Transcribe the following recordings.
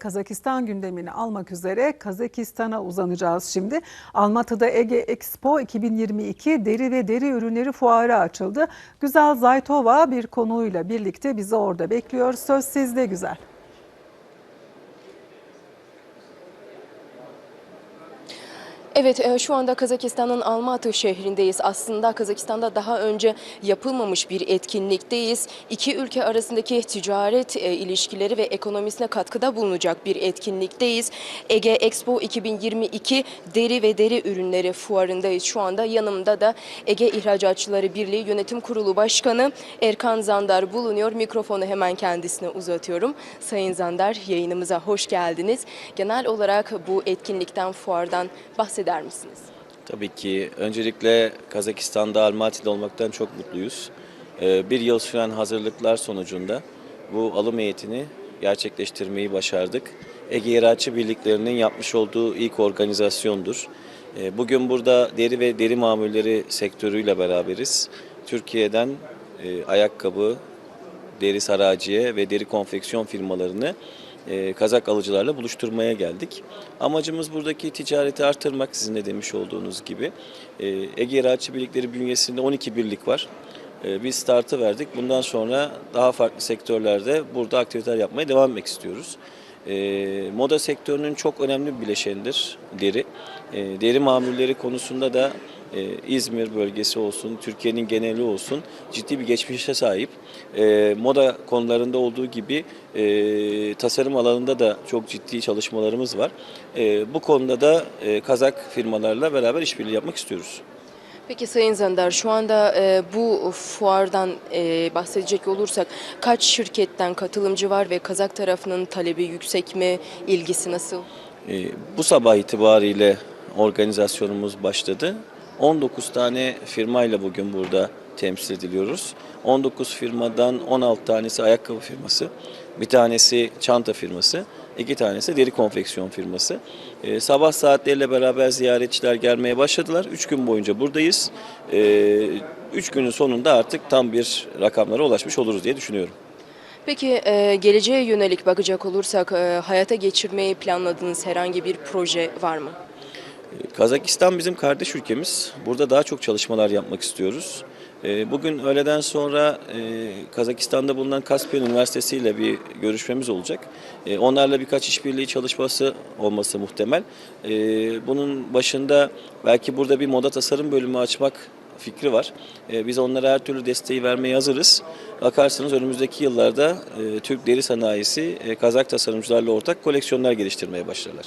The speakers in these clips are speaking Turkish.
Kazakistan gündemini almak üzere Kazakistan'a uzanacağız şimdi. Almatı'da Ege Expo 2022 deri ve deri ürünleri fuarı açıldı. Güzel Zaytova bir konuğuyla birlikte bizi orada bekliyor. Söz sizde Güzel. Evet e, şu anda Kazakistan'ın Almatı şehrindeyiz. Aslında Kazakistan'da daha önce yapılmamış bir etkinlikteyiz. İki ülke arasındaki ticaret e, ilişkileri ve ekonomisine katkıda bulunacak bir etkinlikteyiz. Ege Expo 2022 deri ve deri ürünleri fuarındayız. Şu anda yanımda da Ege İhracatçıları Birliği Yönetim Kurulu Başkanı Erkan Zandar bulunuyor. Mikrofonu hemen kendisine uzatıyorum. Sayın Zandar yayınımıza hoş geldiniz. Genel olarak bu etkinlikten, fuardan bahseder misiniz? Tabii ki. Öncelikle Kazakistan'da Almaty'de olmaktan çok mutluyuz. Ee, Bir yıl süren hazırlıklar sonucunda bu alım heyetini gerçekleştirmeyi başardık. Ege İhraççı Birliklerinin yapmış olduğu ilk organizasyondur. Ee, Bugün burada deri ve deri mamulleri sektörüyle beraberiz. Türkiye'den e, ayakkabı, deri saraciye ve deri konfeksiyon firmalarını e, Kazak alıcılarla buluşturmaya geldik. Amacımız buradaki ticareti artırmak sizin de demiş olduğunuz gibi. E, Ege İhraççı Birlikleri bünyesinde 12 birlik var. E, biz startı verdik. Bundan sonra daha farklı sektörlerde burada aktiviteler yapmaya devam etmek istiyoruz. E, moda sektörünün çok önemli bir bileşenidir deri. E, deri mamulleri konusunda da e, İzmir bölgesi olsun, Türkiye'nin geneli olsun ciddi bir geçmişe sahip. E, moda konularında olduğu gibi e, tasarım alanında da çok ciddi çalışmalarımız var. E, bu konuda da e, Kazak firmalarla beraber işbirliği yapmak istiyoruz. Peki Sayın Zandar şu anda e, bu fuardan e, bahsedecek olursak kaç şirketten katılımcı var ve Kazak tarafının talebi yüksek mi, ilgisi nasıl? E, bu sabah itibariyle organizasyonumuz başladı. 19 tane firmayla bugün burada temsil ediliyoruz. 19 firmadan 16 tanesi ayakkabı firması, bir tanesi çanta firması, iki tanesi deri konfeksiyon firması. E, sabah saatleriyle beraber ziyaretçiler gelmeye başladılar. 3 gün boyunca buradayız. 3 günün sonunda artık tam bir rakamlara ulaşmış oluruz diye düşünüyorum. Peki e, geleceğe yönelik bakacak olursak e, hayata geçirmeyi planladığınız herhangi bir proje var mı? Kazakistan bizim kardeş ülkemiz. Burada daha çok çalışmalar yapmak istiyoruz. Ee, Bugün öğleden sonra e, Kazakistan'da bulunan Kaspiyon Üniversitesi ile bir görüşmemiz olacak. E, Onlarla birkaç işbirliği çalışması olması muhtemel. E, Bunun başında belki burada bir moda tasarım bölümü açmak fikri var. Biz onlara her türlü desteği vermeye hazırız. Bakarsınız önümüzdeki yıllarda Türk deri sanayisi Kazak tasarımcılarla ortak koleksiyonlar geliştirmeye başlarlar.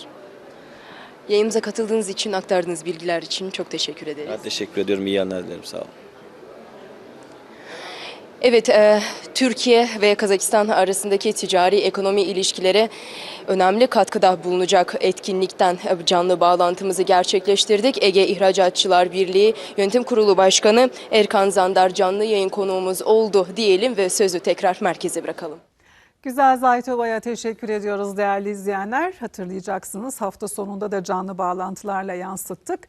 Yayınımıza katıldığınız için, aktardığınız bilgiler için çok teşekkür ederiz. Ben teşekkür ediyorum. İyi anlar dilerim. Sağ olun. Evet, e, Türkiye ve Kazakistan arasındaki ticari ekonomi ilişkileri önemli katkıda bulunacak etkinlikten canlı bağlantımızı gerçekleştirdik. Ege İhracatçılar Birliği Yönetim Kurulu Başkanı Erkan Zandar canlı yayın konuğumuz oldu diyelim ve sözü tekrar merkeze bırakalım. Güzel Zaytova'ya teşekkür ediyoruz değerli izleyenler. Hatırlayacaksınız hafta sonunda da canlı bağlantılarla yansıttık.